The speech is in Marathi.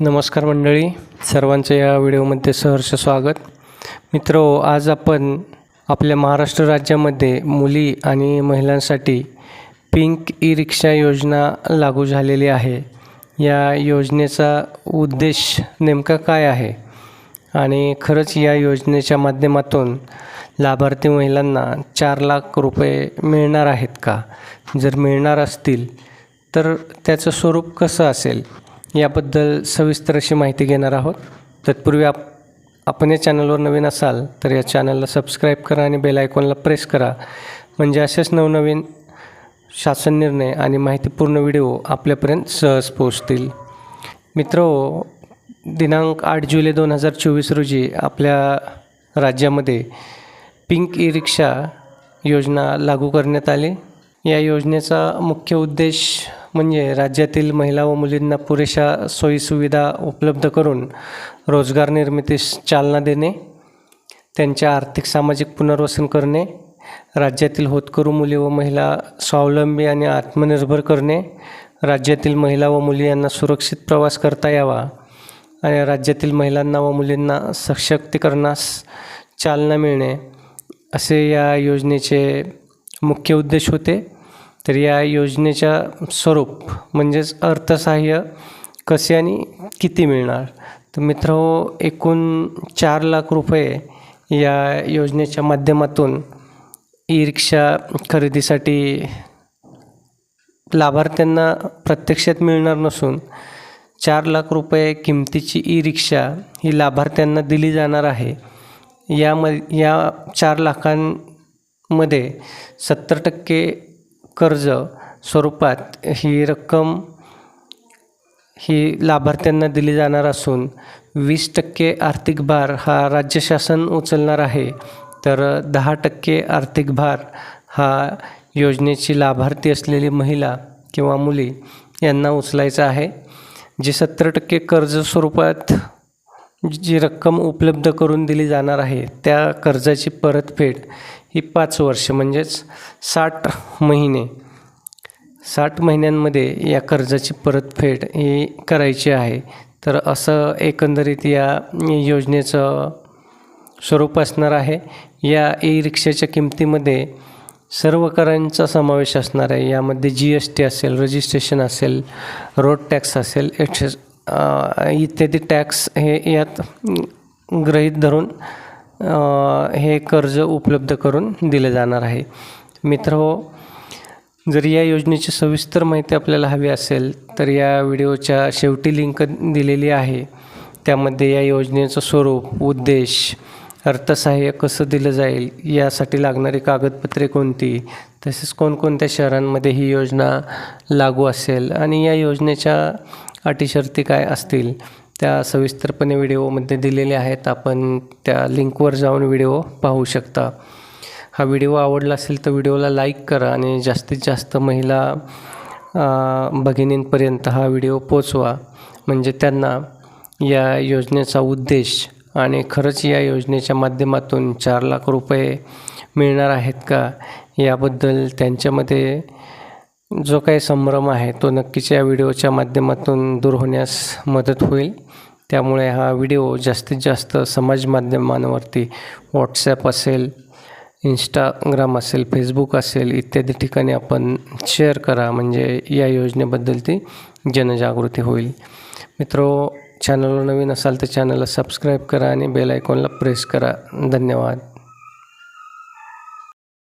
नमस्कार मंडळी. सर्वांचं या व्हिडिओमध्ये सहर्ष स्वागत. मित्र आज आपण आपल्या महाराष्ट्र राज्यामध्ये मुली आणि महिलांसाठी पिंक ई रिक्षा योजना लागू झालेली आहे. या योजनेचा उद्देश नेमका काय आहे? आणि खरंच या योजनेच्या माध्यमातून लाभार्थी महिलांना चार लाख रुपये मिळणार आहेत का? जर मिळणार असतील तर त्याचं स्वरूप कसं असेल? याबद्दल सविस्तर अशी माहिती घेणार आहोत. तत्पूर्वी आप आपण या चॅनलवर नवीन असाल तर या चॅनलला सबस्क्राईब करा आणि बेल आयकॉनला प्रेस करा. म्हणजे असेच नवनवीन शासन निर्णय आणि माहितीपूर्ण व्हिडिओ आपल्यापर्यंत सहज पोहोचतील. मित्र हो, दिनांक आठ जुलै दोन हजार चोवीस रोजी आपल्या राज्यामध्ये पिंक ई रिक्षा योजना लागू करण्यात आली. या योजनेचा मुख्य उद्देश म्हणजे राज्यातील महिला व मुलींना पुरेशा सोयीसुविधा उपलब्ध करून रोजगार निर्मितीस चालना देणे त्यांच्या आर्थिक सामाजिक पुनर्वसन करणे राज्यातील होतकरू मुली व महिला स्वावलंबी आणि आत्मनिर्भर करणे राज्यातील महिला व मुली यांना सुरक्षित प्रवास करता यावा आणि राज्यातील महिलांना व मुलींना सशक्तीकरणास चालना मिळणे असे या योजनेचे मुख्य उद्देश होते. तर या योजनेच्या स्वरूप म्हणजेच अर्थसहाय्य कसे आणि किती मिळणार? तर मित्र हो, एकूण चार लाख रुपये या योजनेच्या माध्यमातून ई रिक्षा खरेदीसाठी लाभार्थ्यांना प्रत्यक्षात मिळणार नसून चार लाख रुपये किमतीची ई रिक्षा ही लाभार्थ्यांना दिली जाणार आहे. याम या चार लाखां मध्ये सत्तर टक्के कर्ज स्वरूपात ही रक्कम ही लाभार्थ्यांना दिली जाणार असून वीस टक्के आर्थिक भार हा राज्य शासन उचलणार आहे. तर दहा टक्के आर्थिक भार हा योजनेची लाभार्थी असलेली महिला किंवा मुली यांना उचलायचा आहे. जे सत्तर टक्के कर्ज स्वरूपात जी रक्कम उपलब्ध करून दिली जाणार आहे त्या कर्जाची परतफेड ही पाच वर्ष म्हणजेच साठ महिने. साठ महिन्यांमध्ये या कर्जाची परतफेड ही करायची आहे. तर असं एकंदरीत या योजनेचं स्वरूप असणार आहे. या ई रिक्षाच्या किमतीमध्ये सर्व करांचा समावेश असणार आहे. यामध्ये जी एस टी असेल रजिस्ट्रेशन असेल रोड टॅक्स असेल एट्स इत्यादी टॅक्स हे यात गृहीत धरून हे कर्ज उपलब्ध करून दिलं जाणार आहे. मित्र जर या योजनेची सविस्तर माहिती आपल्याला हवी असेल तर या व्हिडिओच्या शेवटी लिंक दिलेली आहे. त्यामध्ये या योजनेचं स्वरूप उद्देश अर्थसहाय्य कसं दिलं जाईल यासाठी लागणारी कागदपत्रे कोणती तसेच कोणकोणत्या शहरांमध्ये ही योजना लागू असेल आणि या योजनेच्या अटी शर्ती काय असतील त्या सविस्तरपणे व्हिडिओमध्ये दिलेल्या आहेत. आपण त्या लिंकवर जाऊन व्हिडिओ पाहू शकता. हा व्हिडिओ आवडला असेल तर व्हिडिओला लाईक करा आणि जास्तीत जास्त महिला भगिनींपर्यंत हा व्हिडिओ पोचवा म्हणजे त्यांना या योजनेचा उद्देश आणि खरंच या योजनेच्या माध्यमातून चार लाख रुपये मिळणार आहेत का? याबद्दल त्यांच्यामध्ये जो काही संभ्रम आहे तो नक्कीच या व्हिडिओच्या माध्यमातून दूर होण्यास मदत होईल. त्यामुळे हा व्हिडिओ जास्तीत जास्त समाज माध्यमांवरती व्हॉट्सॲप असेल इंस्टाग्राम असेल फेसबुक असेल इत्यादी ठिकाणी आपण शेअर करा. म्हणजे या योजनेबद्दल ती जनजागृती होईल. मित्रो चॅनलवर नवीन असाल तर चॅनलला सबस्क्राईब करा आणि बेल आयकॉनला प्रेस करा. धन्यवाद.